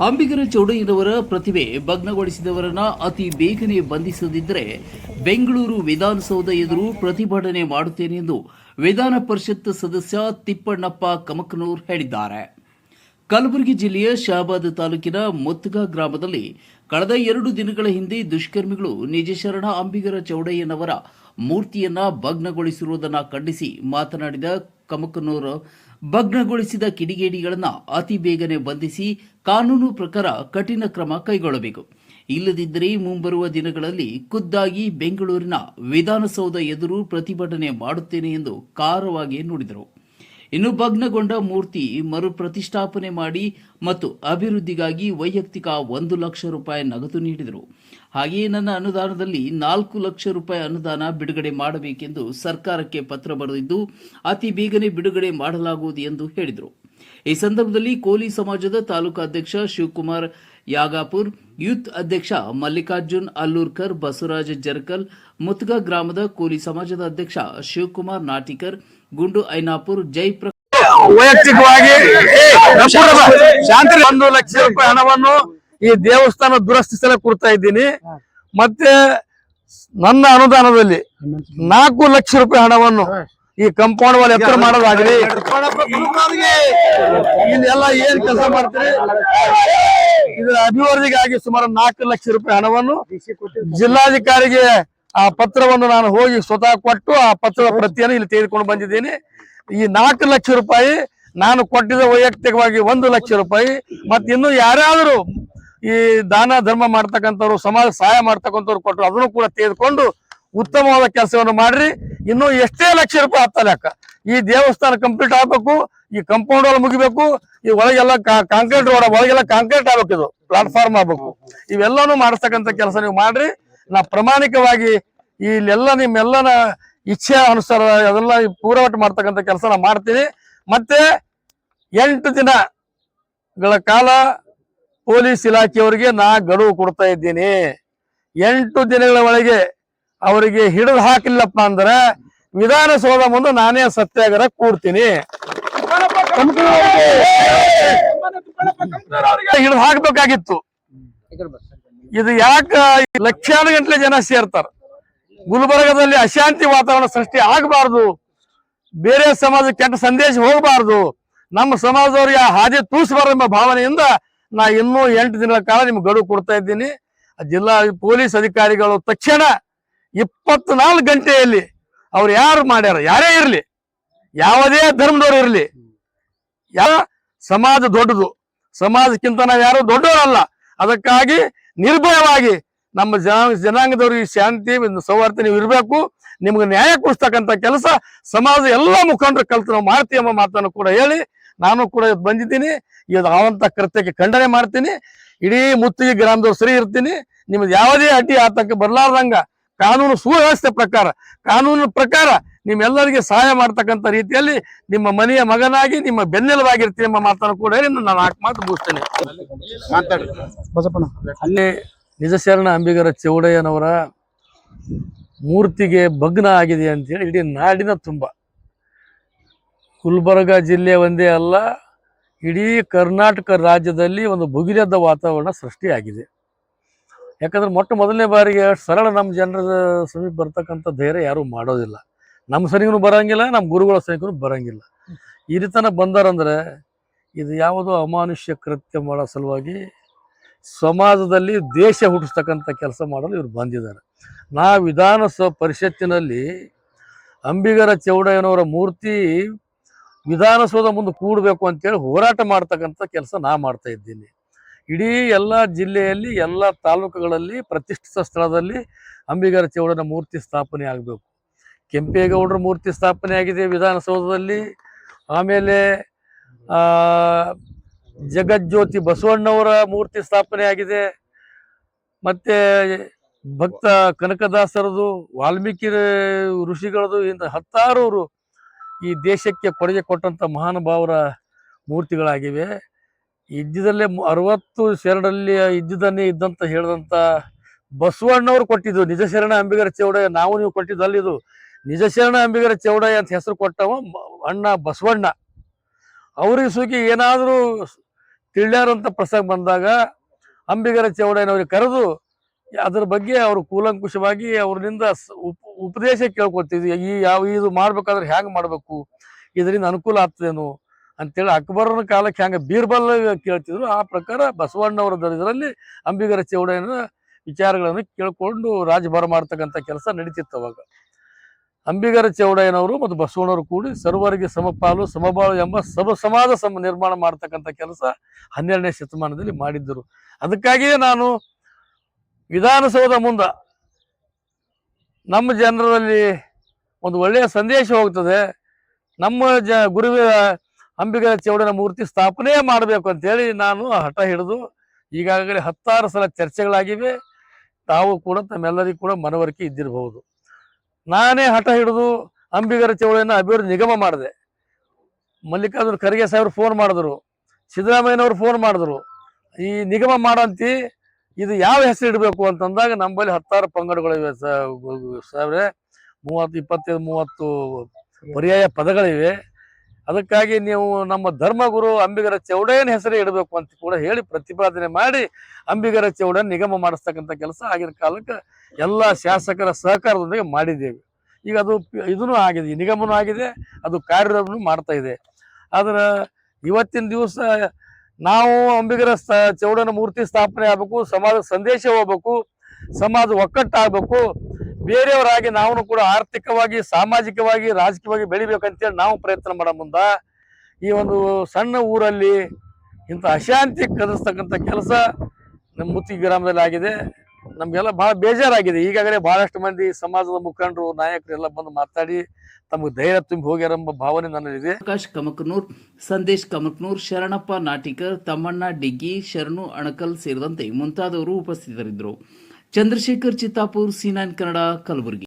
ಅಂಬಿಗರ ಚೌಡಯ್ಯನವರ ಪ್ರತಿಭೆ ಭಗ್ನಗೊಳಿಸಿದವರನ್ನ ಅತಿ ಬೇಗನೆ ಬಂಧಿಸದಿದ್ದರೆ ಬೆಂಗಳೂರು ವಿಧಾನಸೌಧ ಎದುರು ಪ್ರತಿಭಟನೆ ಮಾಡುತ್ತೇನೆ ಎಂದು ವಿಧಾನ ಪರಿಷತ್ ಸದಸ್ಯ ತಿಪ್ಪಣ್ಣಪ್ಪ ಕಮಕನೂರ್ ಹೇಳಿದ್ದಾರೆ. ಕಲಬುರಗಿ ಜಿಲ್ಲೆಯ ಶಹಾಬಾದ್ ತಾಲೂಕಿನ ಮುತ್ತಗ ಗ್ರಾಮದಲ್ಲಿ ಕಳೆದ ಎರಡು ದಿನಗಳ ಹಿಂದೆ ದುಷ್ಕರ್ಮಿಗಳು ನಿಜಶರಣ ಅಂಬಿಗರ ಚೌಡಯ್ಯನವರ ಮೂರ್ತಿಯನ್ನ ಭಗ್ನಗೊಳಿಸಿರುವುದನ್ನು ಖಂಡಿಸಿ ಮಾತನಾಡಿದ ಕಮಕನೂರು ಭಗ್ನಗೊಳಿಸಿದ ಕಿಡಿಗೇಡಿಗಳನ್ನು ಅತಿ ಬೇಗನೆ ಬಂಧಿಸಿ ಕಾನೂನು ಪ್ರಕಾರ ಕಠಿಣ ಕ್ರಮ ಕೈಗೊಳ್ಳಬೇಕು. ಇಲ್ಲದಿದ್ದರೆ ಮುಂಬರುವ ದಿನಗಳಲ್ಲಿ ಖುದ್ದಾಗಿ ಬೆಂಗಳೂರಿನ ವಿಧಾನಸೌಧ ಎದುರು ಪ್ರತಿಭಟನೆ ಮಾಡುತ್ತೇನೆ ಎಂದು ಖಾರವಾಗಿ ನುಡಿದರು. ಇನ್ನು ಭಗ್ನಗೊಂಡ ಮೂರ್ತಿ ಮರು ಪ್ರತಿಷ್ಠಾಪನೆ ಮಾಡಿ ಮತ್ತು ಅಭಿವೃದ್ಧಿಗಾಗಿ ವೈಯಕ್ತಿಕ ಒಂದು ಲಕ್ಷ ರೂಪಾಯಿ ನಗದು ನೀಡಿದರು. ಹಾಗೆಯೇ ನನ್ನ ಅನುದಾನದಲ್ಲಿ ನಾಲ್ಕು ಲಕ್ಷ ರೂಪಾಯಿ ಅನುದಾನ ಬಿಡುಗಡೆ ಮಾಡಬೇಕೆಂದು ಸರ್ಕಾರಕ್ಕೆ ಪತ್ರ ಬರೆದಿದ್ದು, ಅತಿ ಬೇಗನೆ ಬಿಡುಗಡೆ ಮಾಡಲಾಗುವುದು ಎಂದು ಹೇಳಿದರು. ಈ ಸಂದರ್ಭದಲ್ಲಿ ಕೋಲಿ ಸಮಾಜದ ತಾಲೂಕು ಅಧ್ಯಕ್ಷ ಶಿವಕುಮಾರ್ ಯಾಗಾಪುರ್, ಯೂತ್ ಅಧ್ಯಕ್ಷ ಮಲ್ಲಿಕಾರ್ಜುನ್ ಅಲ್ಲೂರ್ಕರ್, ಬಸವರಾಜ ಜರ್ಕಲ್, ಮುತ್ಗ ಗ್ರಾಮದ ಕೋಲಿ ಸಮಾಜದ ಅಧ್ಯಕ್ಷ ಶಿವಕುಮಾರ್ ನಾಟಿಕರ್, ಗುಂಡು ಐನಾಪುರ್ ಜೈಪ್ರ ವೈಯಕ್ತಿಕವಾಗಿ ಒಂದು ಲಕ್ಷ ರೂಪಾಯಿ ಹಣವನ್ನು ಈ ದೇವಸ್ಥಾನ ದುರಸ್ತಿ ಸಲ ಕೊಡ್ತಾ ಇದ್ದೀನಿ. ಮತ್ತೆ ನನ್ನ ಅನುದಾನದಲ್ಲಿ ನಾಲ್ಕು ಲಕ್ಷ ರೂಪಾಯಿ ಹಣವನ್ನು ಈ ಕಂಪೌಂಡ್ ವಾಲ್ ಎತ್ತರ ಮಾಡೋದಾಗ್ಲಿ ಇಲ್ಲೆಲ್ಲ ಏನ್ ಕೆಲಸ ಮಾಡ್ತೀರಿ ಇದರ ಅಭಿವೃದ್ಧಿಗಾಗಿ ಸುಮಾರು ನಾಲ್ಕು ಲಕ್ಷ ರೂಪಾಯಿ ಹಣವನ್ನು ಜಿಲ್ಲಾಧಿಕಾರಿಗೆ ಆ ಪತ್ರವನ್ನು ನಾನು ಹೋಗಿ ಸ್ವತಃ ಕೊಟ್ಟು ಆ ಪತ್ರದ ಪ್ರತಿಯನ್ನು ಇಲ್ಲಿ ತೆಗೆದುಕೊಂಡು ಬಂದಿದ್ದೀನಿ ಈ ನಾಲ್ಕು ಲಕ್ಷ ರೂಪಾಯಿ ನಾನು ಕೊಟ್ಟಿದ ವೈಯಕ್ತಿಕವಾಗಿ ಒಂದು ಲಕ್ಷ ರೂಪಾಯಿ ಮತ್ತೆ ಇನ್ನು ಯಾರಾದರೂ ಈ ದಾನ ಧರ್ಮ ಮಾಡ್ತಕ್ಕಂಥವ್ರು ಸಮಾಜ ಸಹಾಯ ಮಾಡ್ತಕ್ಕಂಥವ್ರು ಕೊಟ್ಟರು ಅದನ್ನು ಕೂಡ ತೆಗೆದುಕೊಂಡು ಉತ್ತಮವಾದ ಕೆಲಸವನ್ನು ಮಾಡ್ರಿ ಇನ್ನು ಎಷ್ಟೇ ಲಕ್ಷ ರೂಪಾಯಿ ಹತ್ತ ಲೆಕ್ಕ ಈ ದೇವಸ್ಥಾನ ಕಂಪ್ಲೀಟ್ ಆಗ್ಬೇಕು, ಈ ಕಂಪೌಂಡ್ ವಾಲ್ ಮುಗಿಬೇಕು, ಈ ಒಳಗೆಲ್ಲ ಕಾಂಕ್ರೀಟ್ ರೋಡ್ ಒಳಗೆಲ್ಲ ಕಾಂಕ್ರೀಟ್ ಆಗ್ಬೇಕು ಇದು ಪ್ಲಾಟ್ಫಾರ್ಮ್ ಆಗ್ಬೇಕು. ಇವೆಲ್ಲನೂ ಮಾಡಿಸ್ತಕ್ಕಂಥ ಕೆಲಸ ನೀವು ಮಾಡ್ರಿ. ನಾ ಪ್ರಾಮಾಣಿಕವಾಗಿ ಇಲ್ಲೆಲ್ಲ ನಿಮ್ಮೆಲ್ಲನ ಇಚ್ಛೆ ಅನುಸಾರ ಅದೆಲ್ಲ ಪೂರವಟ್ ಮಾಡ್ತಕ್ಕಂಥ ಕೆಲಸ ನಾ ಮಾಡ್ತೀನಿ. ಮತ್ತೆ ಎಂಟು ದಿನಗಳ ಕಾಲ ಪೊಲೀಸ್ ಇಲಾಖೆಯವರಿಗೆ ನಾ ಗಡುವು ಕೊಡ್ತಾ ಇದ್ದೀನಿ. ಎಂಟು ದಿನಗಳ ಒಳಗೆ ಅವರಿಗೆ ಹಿಡಿದು ಹಾಕಿಲ್ಲಪ್ಪ ಅಂದ್ರೆ ವಿಧಾನಸೌಧ ಮುಂದೆ ನಾನೇ ಸತ್ಯಾಗ್ರಹ ಕೂಡ್ತೀನಿ ಹಿಡಿದು ಹಾಕ್ಬೇಕಾಗಿತ್ತು. ಇದು ಯಾಕ ಲಕ್ಷಾನು ಗಂಟ್ಲೆ ಜನ ಸೇರ್ತಾರ. ಗುಲ್ಬರ್ಗದಲ್ಲಿ ಅಶಾಂತಿ ವಾತಾವರಣ ಸೃಷ್ಟಿ ಆಗಬಾರ್ದು. ಬೇರೆ ಸಮಾಜ ಕೆಟ್ಟ ಸಂದೇಶ ಹೋಗಬಾರ್ದು. ನಮ್ಮ ಸಮಾಜದವ್ರಿಗೆ ಹಾದಿ ತೂಸಬಾರ್ದು ಎಂಬ ಭಾವನೆಯಿಂದ ನಾ ಇನ್ನೂ ಎಂಟು ದಿನಗಳ ಕಾಲ ನಿಮ್ಗೆ ಗಡುವು ಕೊಡ್ತಾ ಇದ್ದೀನಿ. ಜಿಲ್ಲಾ ಪೊಲೀಸ್ ಅಧಿಕಾರಿಗಳು ತಕ್ಷಣ ಇಪ್ಪತ್ನಾಲ್ಕು ಗಂಟೆಯಲ್ಲಿ ಅವ್ರು ಯಾರು ಮಾಡ್ಯಾರ? ಯಾರೇ ಇರಲಿ. ಯಾವುದೇ ಧರ್ಮದವ್ರು ಇರಲಿ. ಯಾವ ಸಮಾಜ ದೊಡ್ಡದು. ಸಮಾಜಕ್ಕಿಂತ ನಾವು ಯಾರು ದೊಡ್ಡವರಲ್ಲ. ಅದಕ್ಕಾಗಿ ನಿರ್ಭಯವಾಗಿ ನಮ್ಮ ಜನ ಜನಾಂಗದವ್ರಿಗೆ ಶಾಂತಿ ಸೌಹಾರ್ದ ನೀವು ಇರಬೇಕು. ನಿಮ್ಗೆ ನ್ಯಾಯ ಕೊಡಿಸ್ತಕ್ಕಂಥ ಕೆಲಸ ಸಮಾಜ ಎಲ್ಲ ಮುಖಂಡರು ಕಲ್ತು ನಾವು ಮಾಡ್ತೀವಿ ಎಂಬ ಮಾತನ್ನು ಕೂಡ ಹೇಳಿ ನಾನು ಕೂಡ ಬಂದಿದ್ದೀನಿ. ಇದು ಆವಂತ ಕೃತ್ಯಕ್ಕೆ ಖಂಡನೆ ಮಾಡ್ತೀನಿ. ಇಡೀ ಮುತ್ತಿಗೆ ಗ್ರಾಮದವ್ರು ಸರಿ ಇರ್ತೀನಿ. ನಿಮ್ದು ಯಾವುದೇ ಅಡ್ಡಿ ಆತಂಕ ಬರಲಾರ್ದಂಗ ಕಾನೂನು ಸುವ್ಯವಸ್ಥೆ ಪ್ರಕಾರ ಕಾನೂನು ಪ್ರಕಾರ ನಿಮ್ಮೆಲ್ಲರಿಗೆ ಸಹಾಯ ಮಾಡ್ತಕ್ಕಂಥ ರೀತಿಯಲ್ಲಿ ನಿಮ್ಮ ಮನೆಯ ಮಗನಾಗಿ ನಿಮ್ಮ ಬೆನ್ನೆಲುಬಾಗಿರ್ತೀನಿ ಎಂಬ ಮಾತನ್ನು ಕೂಡ ಹೇಳಿ ನಾನು ನಾಲ್ಕು ಮಾತು ಮುಗಿಸ್ತೇನೆ. ಬಸಪ್ಪಣ್ಣ. ಅಲ್ಲಿ ನಿಜಶರಣ ಅಂಬಿಗರ ಚೌಡಯ್ಯನವರ ಮೂರ್ತಿಗೆ ಭಗ್ನ ಆಗಿದೆ ಅಂತೇಳಿ ಇಡೀ ನಾಡಿನ ತುಂಬ. ಗುಲ್ಬರ್ಗ ಜಿಲ್ಲೆ ಒಂದೇ ಅಲ್ಲ ಇಡೀ ಕರ್ನಾಟಕ ರಾಜ್ಯದಲ್ಲಿ ಒಂದು ಭುಗಿಲೆದ್ದ ವಾತಾವರಣ ಸೃಷ್ಟಿಯಾಗಿದೆ. ಯಾಕಂದ್ರೆ ಮೊಟ್ಟ ಮೊದಲನೇ ಬಾರಿಗೆ ಸರಳ ನಮ್ಮ ಜನರ ಸಮೀಪ ಬರ್ತಕ್ಕಂಥ ಧೈರ್ಯ ಯಾರೂ ಮಾಡೋದಿಲ್ಲ. ನಮ್ಮ ಸನಿಗೂ ಬರಂಗಿಲ್ಲ ನಮ್ಮ ಗುರುಗಳ ಸನಿಗೂ ಬರಂಗಿಲ್ಲ. ಈ ರೀತನ ಬಂದಾರಂದ್ರೆ ಇದು ಯಾವುದೋ ಅಮಾನುಷ್ಯ ಕೃತ್ಯ ಮಾಡೋ ಸಲುವಾಗಿ ಸಮಾಜದಲ್ಲಿ ದೇಶ ಹುಟ್ಟಿಸ್ತಕ್ಕಂಥ ಕೆಲಸ ಮಾಡಲು ಇವರು ಬಂದಿದ್ದಾರೆ. ನಾ ವಿಧಾನಸಭಾ ಪರಿಷತ್ತಿನಲ್ಲಿ ಅಂಬಿಗರ ಚೌಡಯ್ಯನವರ ಮೂರ್ತಿ ವಿಧಾನಸೌಧ ಮುಂದೆ ಕೂಡಬೇಕು ಅಂತೇಳಿ ಹೋರಾಟ ಮಾಡ್ತಕ್ಕಂಥ ಕೆಲಸ ನಾ ಮಾಡ್ತಾ ಇದ್ದೀನಿ. ಇಡೀ ಎಲ್ಲ ಜಿಲ್ಲೆಯಲ್ಲಿ ಎಲ್ಲ ತಾಲೂಕುಗಳಲ್ಲಿ ಪ್ರತಿಷ್ಠಿತ ಸ್ಥಳದಲ್ಲಿ ಅಂಬಿಗರ ಚೌಡನ ಮೂರ್ತಿ ಸ್ಥಾಪನೆ ಆಗಬೇಕು. ಕೆಂಪೇಗೌಡರ ಮೂರ್ತಿ ಸ್ಥಾಪನೆ ಆಗಿದೆ ವಿಧಾನಸೌಧದಲ್ಲಿ. ಆಮೇಲೆ ಜಗಜ್ಯೋತಿ ಬಸವಣ್ಣವರ ಮೂರ್ತಿ ಸ್ಥಾಪನೆ ಆಗಿದೆ. ಮತ್ತೆ ಭಕ್ತ ಕನಕದಾಸರದು, ವಾಲ್ಮೀಕಿ ಋಷಿಗಳದು, ಇಂಥ ಹತ್ತಾರು ಈ ದೇಶಕ್ಕೆ ಕೊಡುಗೆ ಕೊಟ್ಟಂತ ಮಹಾನುಭಾವರ ಮೂರ್ತಿಗಳಾಗಿವೆ. ಇದ್ದಿದ್ದಲ್ಲೇ ಅರವತ್ತು ಶರಣಲ್ಲಿ ಇದ್ದಿದ್ದನ್ನೇ ಇದ್ದಂತ ಹೇಳಿದಂತ ಬಸವಣ್ಣವ್ರು ಕೊಟ್ಟಿದ್ದು. ನಿಜ ಶರಣ ಅಂಬಿಗರ ಚೌಡಯ್ಯ, ನಾವು ನೀವು ಕೊಟ್ಟಿದ್ದು ಅಲ್ಲಿದು ನಿಜ ಶರಣ ಅಂಬಿಗರ ಚೌಡಯ್ಯ ಅಂತ ಹೆಸರು ಕೊಟ್ಟವ ಅಣ್ಣ ಬಸವಣ್ಣ. ಅವ್ರಿಗೆ ಸುಖಿ ಏನಾದರೂ ತಿಳಿಯಾರಂತ ಪ್ರಸಂಗ ಬಂದಾಗ ಅಂಬಿಗರ ಚೌಡಯ್ಯನವ್ರಿಗೆ ಕರೆದು ಅದ್ರ ಬಗ್ಗೆ ಅವರು ಕೂಲಂಕುಷವಾಗಿ ಉಪ- ಉಪದೇಶ ಕೇಳ್ಕೊತಿದ್ವಿ ಈ ಯಾವ ಇದು ಮಾಡ್ಬೇಕಾದ್ರೆ ಹ್ಯಾಂಗ್ ಮಾಡಬೇಕು? ಇದರಿಂದ ಅನುಕೂಲ ಆಗ್ತದೇನು? ಅಂತೇಳಿ ಅಕ್ಬರನ ಕಾಲಕ್ಕೆ ಹ್ಯಾಂಗ ಬೀರ್ಬಲ್ ಕೇಳ್ತಿದ್ರು, ಆ ಪ್ರಕಾರ ಬಸವಣ್ಣವರ ಇದರಲ್ಲಿ ಅಂಬಿಗರ ಚೌಡಯ್ಯನ ವಿಚಾರಗಳನ್ನು ಕೇಳ್ಕೊಂಡು ರಾಜಭಾರ ಮಾಡ್ತಕ್ಕಂಥ ಕೆಲಸ ನಡೀತಿತ್ತು ಅವಾಗ. ಅಂಬಿಗರ ಚೌಡಯ್ಯನವರು ಮತ್ತು ಬಸವಣ್ಣವರು ಕೂಡಿ ಸರ್ವರಿಗೆ ಸಮಪಾಲು, ಸಮಬಾಳು ಎಂಬ ಸಮ ಸಮಾಜ ಸಮ ನಿರ್ಮಾಣ ಮಾಡ್ತಕ್ಕಂಥ ಕೆಲಸ ಹನ್ನೆರಡನೇ ಶತಮಾನದಲ್ಲಿ ಮಾಡಿದ್ದರು. ಅದಕ್ಕಾಗಿಯೇ ನಾನು ವಿಧಾನಸೌಧ ಮುಂದೆ ನಮ್ಮ ಜನರಲ್ಲಿ ಒಂದು ಒಳ್ಳೆಯ ಸಂದೇಶ ಹೋಗ್ತದೆ. ನಮ್ಮ ಜ ಗುರುವಿನ ಅಂಬಿಗರ ಚೌಡನ ಮೂರ್ತಿ ಸ್ಥಾಪನೆ ಮಾಡಬೇಕು ಅಂತೇಳಿ ನಾನು ಹಠ ಹಿಡಿದು ಈಗಾಗಲೇ ಹತ್ತಾರು ಸಲ ಚರ್ಚೆಗಳಾಗಿವೆ. ತಾವು ಕೂಡ ತಮ್ಮೆಲ್ಲರಿಗೂ ಕೂಡ ಮನವರಿಕೆ ಇದ್ದಿರಬಹುದು. ನಾನೇ ಹಠ ಹಿಡಿದು ಅಂಬಿಗರ ಚೌಡನ ಅಭಿವೃದ್ಧಿ ನಿಗಮ ಮಾಡಿದೆ. ಮಲ್ಲಿಕಾರ್ಜುನ ಖರ್ಗೆ ಸಾಹೇಬ್ರು ಫೋನ್ ಮಾಡಿದ್ರು. ಸಿದ್ದರಾಮಯ್ಯನವರು ಫೋನ್ ಮಾಡಿದ್ರು. ಈ ನಿಗಮ ಮಾಡಂತಿ, ಇದು ಯಾವ ಹೆಸರು ಇಡಬೇಕು ಅಂತಂದಾಗ ನಮ್ಮಲ್ಲಿ ಹತ್ತಾರು ಪಂಗಡಗಳಿವೆ ಸಾವಿರ ಮೂವತ್ತು, ಇಪ್ಪತ್ತೈದು, ಮೂವತ್ತು ಪರ್ಯಾಯ ಪದಗಳಿವೆ. ಅದಕ್ಕಾಗಿ ನೀವು ನಮ್ಮ ಧರ್ಮಗುರು ಅಂಬಿಗರ ಚೌಡಯ್ಯನ ಹೆಸರೇ ಇಡಬೇಕು ಅಂತ ಕೂಡ ಹೇಳಿ ಪ್ರತಿಪಾದನೆ ಮಾಡಿ ಅಂಬಿಗರ ಚೌಡಯ್ಯನ ನಿಗಮ ಮಾಡಿಸ್ತಕ್ಕಂಥ ಕೆಲಸ ಆಗಿನ ಕಾಲಕ್ಕೆ ಎಲ್ಲ ಶಾಸಕರ ಸಹಕಾರದೊಂದಿಗೆ ಮಾಡಿದ್ದೇವೆ. ಈಗ ಅದು ಇದೂ ಆಗಿದೆ ನಿಗಮನೂ ಆಗಿದೆ, ಅದು ಕಾರ್ಯವನ್ನು ಮಾಡ್ತಾ ಇದೆ. ಆದ್ರೆ ಇವತ್ತಿನ ದಿವಸ ನಾವು ಅಂಬಿಗರ ಸ್ಥ ಚೌಡನ ಮೂರ್ತಿ ಸ್ಥಾಪನೆ ಆಗಬೇಕು, ಸಮಾಜ ಸಂದೇಶ ಹೋಗ್ಬೇಕು, ಸಮಾಜ ಒಕ್ಕಟ್ಟಾಗಬೇಕು ಬೇರೆಯವರಾಗಿ ನಾವು ಕೂಡ ಆರ್ಥಿಕವಾಗಿ, ಸಾಮಾಜಿಕವಾಗಿ, ರಾಜಕೀಯವಾಗಿ ಬೆಳಿಬೇಕಂತೇಳಿ ನಾವು ಪ್ರಯತ್ನ ಮಾಡೋ ಮುಂದ ಈ ಒಂದು ಸಣ್ಣ ಊರಲ್ಲಿ ಇಂಥ ಅಶಾಂತಿ ಕದಿಸ್ತಕ್ಕಂಥ ಕೆಲಸ ನಮ್ಮ ಮುತ್ತಿ ಗ್ರಾಮದಲ್ಲಿ ಆಗಿದೆ. ನಮಗೆಲ್ಲ ಭಾಳ ಬೇಜಾರಾಗಿದೆ. ಈಗಾಗಲೇ ಭಾಳಷ್ಟು ಮಂದಿ ಸಮಾಜದ ಮುಖಂಡರು, ನಾಯಕರು ಎಲ್ಲ ಬಂದು ಮಾತಾಡಿ ತಮಗೆ ಧೈರ್ಯ ತುಂಬಿ ಹೋಗ್ಯಾರ ಎಂಬ ಭಾವನೆ ನನ್ನಲ್ಲಿದೆ. ಆಕಾಶ್ ಕಮಕನೂರ್, ಸಂದೇಶ್ ಕಮಕನೂರ್, ಶರಣಪ್ಪ ನಾಟಿಕರ್, ತಮ್ಮಣ್ಣ ಡಿಗ್ಗಿ, ಶರಣು ಅಣಕಲ್ ಸೇರಿದಂತೆ ಮುಂತಾದವರು ಉಪಸ್ಥಿತರಿದ್ದರು. Chandrashekhar Chittapur C nine Kannada Kalaburagi.